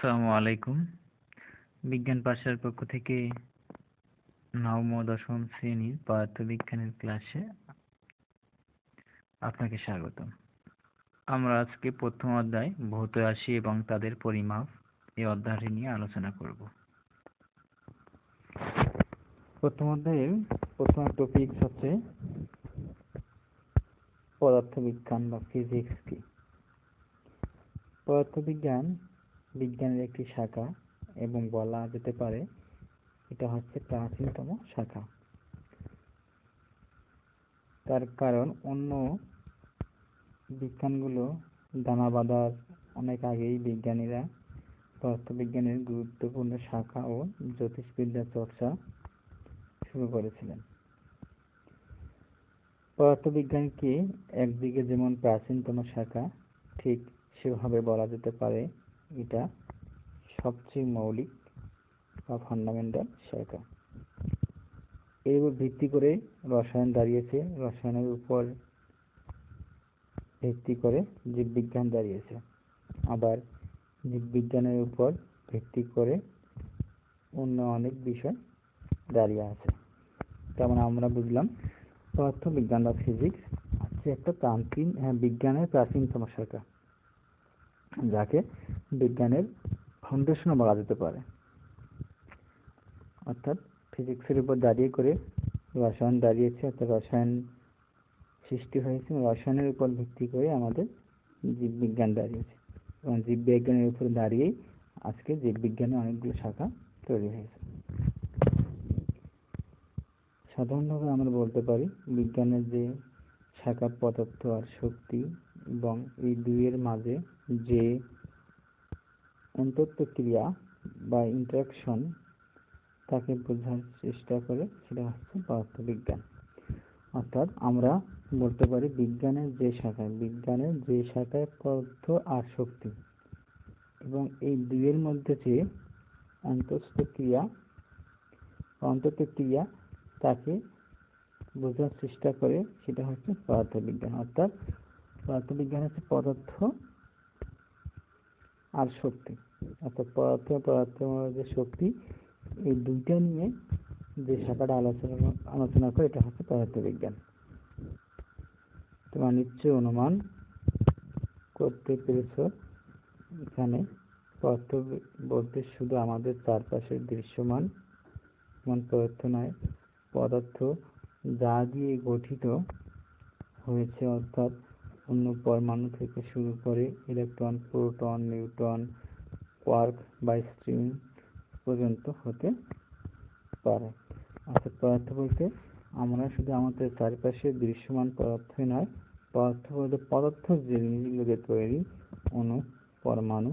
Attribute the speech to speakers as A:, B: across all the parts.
A: আসসালামু আলাইকুম। বিজ্ঞান পাঠশালার পক্ষ থেকে নবম দশম শ্রেণির পদার্থবিজ্ঞানের ক্লাসে আপনাকে স্বাগত আমরা আজকে প্রথম অধ্যায় ভৌত রাশি এবং তাদের পরিমাপ এই অধ্যায়টি নিয়ে আলোচনা করব। প্রথম অধ্যায়ের প্রথম টপিক হচ্ছে পদার্থবিজ্ঞান বা ফিজিক্স কি? পদার্থবিজ্ঞান বিজ্ঞানের একটি শাখা এবং বলা যেতে পারে এটা হচ্ছে প্রাচীনতম শাখা। তার কারণ অন্য বিজ্ঞানগুলো দানা বাঁধার অনেক আগেই বিজ্ঞানীরা পদার্থবিজ্ঞানের গুরুত্বপূর্ণ শাখা ও জ্যোতিষবিদ্যা চর্চা শুরু করেছিলেন। পদার্থবিজ্ঞানকে একদিকে যেমন প্রাচীনতম শাখা, ঠিক সেভাবে বলা যেতে পারে এটা সবচেয়ে মৌলিক বা ফান্ডামেন্টাল শাখা। এর উপর ভিত্তি করে রসায়ন দাঁড়িয়েছে। রসায়নের উপর ভিত্তি করে জীববিজ্ঞান দাঁড়িয়েছে। আবার জীববিজ্ঞানের উপর ভিত্তি করে অন্য অনেক বিষয় দাঁড়িয়ে আছে। তেমন আমরা বুঝলাম পদার্থবিজ্ঞান বা ফিজিক্স হচ্ছে একটা প্রাচীন হ্যাঁ বিজ্ঞানের প্রাচীনতম শাখা। যাকে বিজ্ঞানের ফাউন্ডেশনও বলা যেতে পারে। অর্থাৎ ফিজিক্সের উপর দাঁড়িয়ে করে রসায়ন দাঁড়িয়েছে, অর্থাৎ রসায়ন সৃষ্টি হয়েছে, রসায়নের উপর ভিত্তি করে আমাদের জীববিজ্ঞান দাঁড়িয়েছে। এবং জীববিজ্ঞানের উপর দাঁড়িয়েই আজকে জীববিজ্ঞানের অনেকগুলো শাখা তৈরি হয়েছে। সাধারণভাবে আমরা বলতে পারি, বিজ্ঞানের যে শাখা পদার্থ আর শক্তি এবং এই দুইয়ের মাঝে যে অন্তঃক্রিয়া বা ইন্টারাকশন তাকে বোঝার চেষ্টা করে সেটা হচ্ছে পদার্থবিজ্ঞান অর্থাৎ আমরা বলতে পারি বিজ্ঞানের যে শাখায় বিজ্ঞানের যে শাখায় পদার্থ আর শক্তি এবং এই দুইয়ের মধ্যে যে অন্তস্থ ক্রিয়া অন্তঃক্রিয়া তাকে বোঝার চেষ্টা করে, সেটা হচ্ছে পদার্থবিজ্ঞান অর্থাৎ পদার্থবিজ্ঞান হচ্ছে পদার্থ আর শক্তি। অর্থাৎ পদার্থ পদার্থের যে শক্তি, এই দুইটা নিয়ে যে শাখাটা আলোচনা আলোচনা করে, এটা হচ্ছে পদার্থবিজ্ঞান তোমার নিশ্চয় অনুমান করতে পেরেছ, এখানে পদার্থ বলতে শুধু আমাদের চারপাশের দৃশ্যমান এমন পদার্থ নয়, পদার্থ যা দিয়ে গঠিত হয়েছে, অর্থাৎ অন্য পরমাণু থেকে শুরু করে ইলেকট্রন, প্রোটন, নিউট্রন, কোয়ার্ক বা স্ট্রিং পর্যন্ত হতে পারে। অর্থাৎ পদার্থ বলতে আমরা শুধু আমাদের চারপাশে দৃশ্যমান পদার্থই নয়, পদার্থ বলতে পদার্থ যে জিনিসগুলোকে তৈরি, অণু, পরমাণু,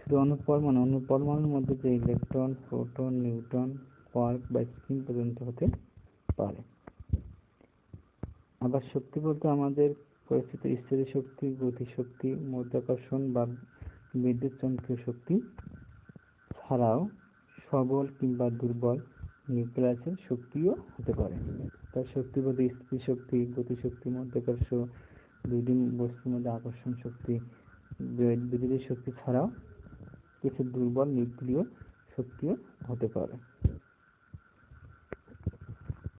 A: শুধু অণু পরমাণু, অণু পরমাণুর মধ্যে যে ইলেকট্রন, প্রোটন, নিউট্রন, কোয়ার্ক বা স্ট্রিং পর্যন্ত হতে পারে। আবার শক্তি বলতে আমাদের পরিস্থিতি স্থিতি শক্তি গতিশক্তি মধ্যাকর্ষণ বা বিদ্যুৎ চমকীয় শক্তি ছাড়াও সবল কিংবা দুর্বল নিউক্লিয়াসের শক্তিও হতে পারে। তার শক্তি বলতে স্থিতি শক্তি গতিশক্তি মধ্যাকর্ষ দুইটি বস্তুর মধ্যে আকর্ষণ শক্তি বিদ্যুতের শক্তি ছাড়াও কিছু দুর্বল নিউক্লিয় শক্তিও হতে পারে।